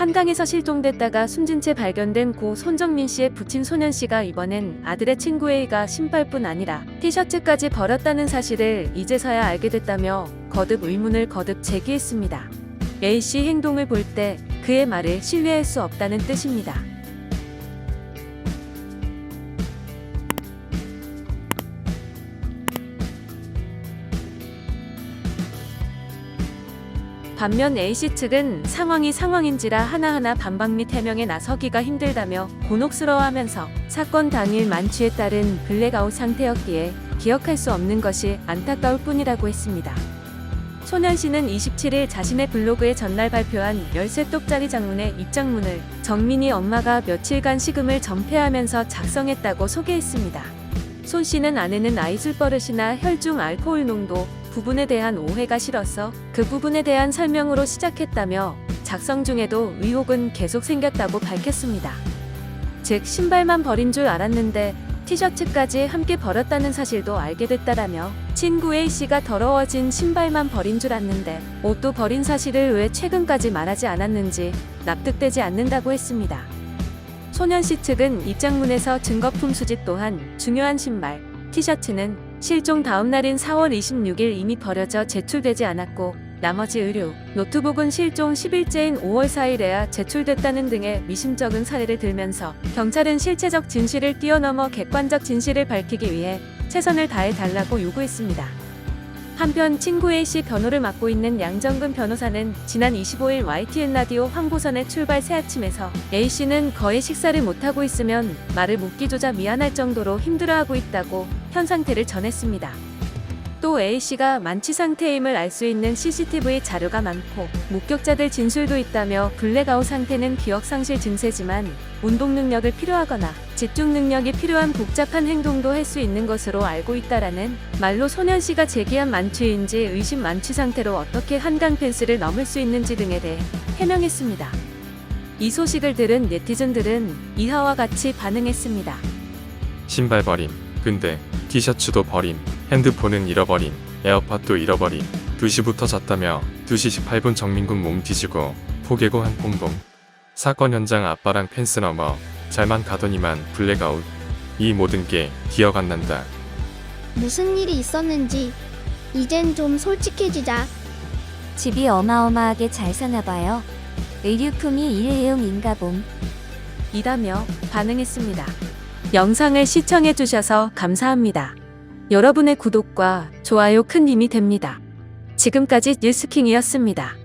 한강에서 실종됐다가 숨진 채 발견된 고 손정민 씨의 부친 소년 씨가 이번엔 아들의 친구 A가 신발뿐 아니라 티셔츠까지 버렸다는 사실을 이제서야 알게 됐다며 거듭 의문을 거듭 제기했습니다. A 씨 행동을 볼 때 그의 말을 신뢰할 수 없다는 뜻입니다. 반면 A씨 측은 상황이 상황인지라 하나하나 반박 및 해명에 나서기가 힘들다며 곤혹스러워하면서 사건 당일 만취에 따른 블랙아웃 상태였기에 기억할 수 없는 것이 안타까울 뿐이라고 했습니다. 소년 씨는 27일 자신의 블로그에 전날 발표한 13쪽짜리 장문의 입장문을 정민이 엄마가 며칠간 식음을 전폐하면서 작성했다고 소개했습니다. 손 씨는 아내는 아이술 버릇이나 혈중 알코올 농도 부분에 대한 오해가 싫어서 그 부분에 대한 설명으로 시작했다며 작성 중에도 의혹은 계속 생겼다고 밝혔습니다. 즉 신발만 버린 줄 알았는데 티셔츠까지 함께 버렸다는 사실도 알게 됐다라며 친구 A씨가 더러워진 신발만 버린 줄 알았는데 옷도 버린 사실을 왜 최근까지 말하지 않았는지 납득되지 않는다고 했습니다. 소년 씨 측은 입장문에서 증거품 수집 또한 중요한 신발, 티셔츠는 실종 다음 날인 4월 26일 이미 버려져 제출되지 않았고 나머지 의류, 노트북은 실종 10일째인 5월 4일에야 제출됐다는 등의 미심쩍은 사례를 들면서 경찰은 실체적 진실을 뛰어넘어 객관적 진실을 밝히기 위해 최선을 다해 달라고 요구했습니다. 한편 친구 A씨 변호를 맡고 있는 양정근 변호사는 지난 25일 YTN 라디오 황보선의 출발 새아침에서 A씨는 거의 식사를 못하고 있으면 말을 묻기조차 미안할 정도로 힘들어하고 있다고 현 상태를 전했습니다. 또 A씨가 만취 상태임을 알 수 있는 CCTV 자료가 많고 목격자들 진술도 있다며 블랙아웃 상태는 기억상실 증세지만 운동 능력을 필요하거나 집중 능력이 필요한 복잡한 행동도 할 수 있는 것으로 알고 있다라는 말로 소년 씨가 제기한 만취인지 의심 만취 상태로 어떻게 한강 펜스를 넘을 수 있는지 등에 대해 해명했습니다. 이 소식을 들은 네티즌들은 이하와 같이 반응했습니다. 신발 버림. 근데 티셔츠도 버림. 핸드폰은 잃어버림. 에어팟도 잃어버림. 2시부터 잤다며 2시 18분 정민군 몸 뒤지고 포개고 한 뽕봉. 사건 현장 아빠랑 펜스 넘어 잘만 가더니만 블랙아웃. 이 모든 게 기억 안 난다. 무슨 일이 있었는지 이젠 좀 솔직해지자. 집이 어마어마하게 잘 사나봐요. 의류품이 일회용인가 봄. 이다며 반응했습니다. 영상을 시청해주셔서 감사합니다. 여러분의 구독과 좋아요 큰 힘이 됩니다. 지금까지 뉴스킹이었습니다.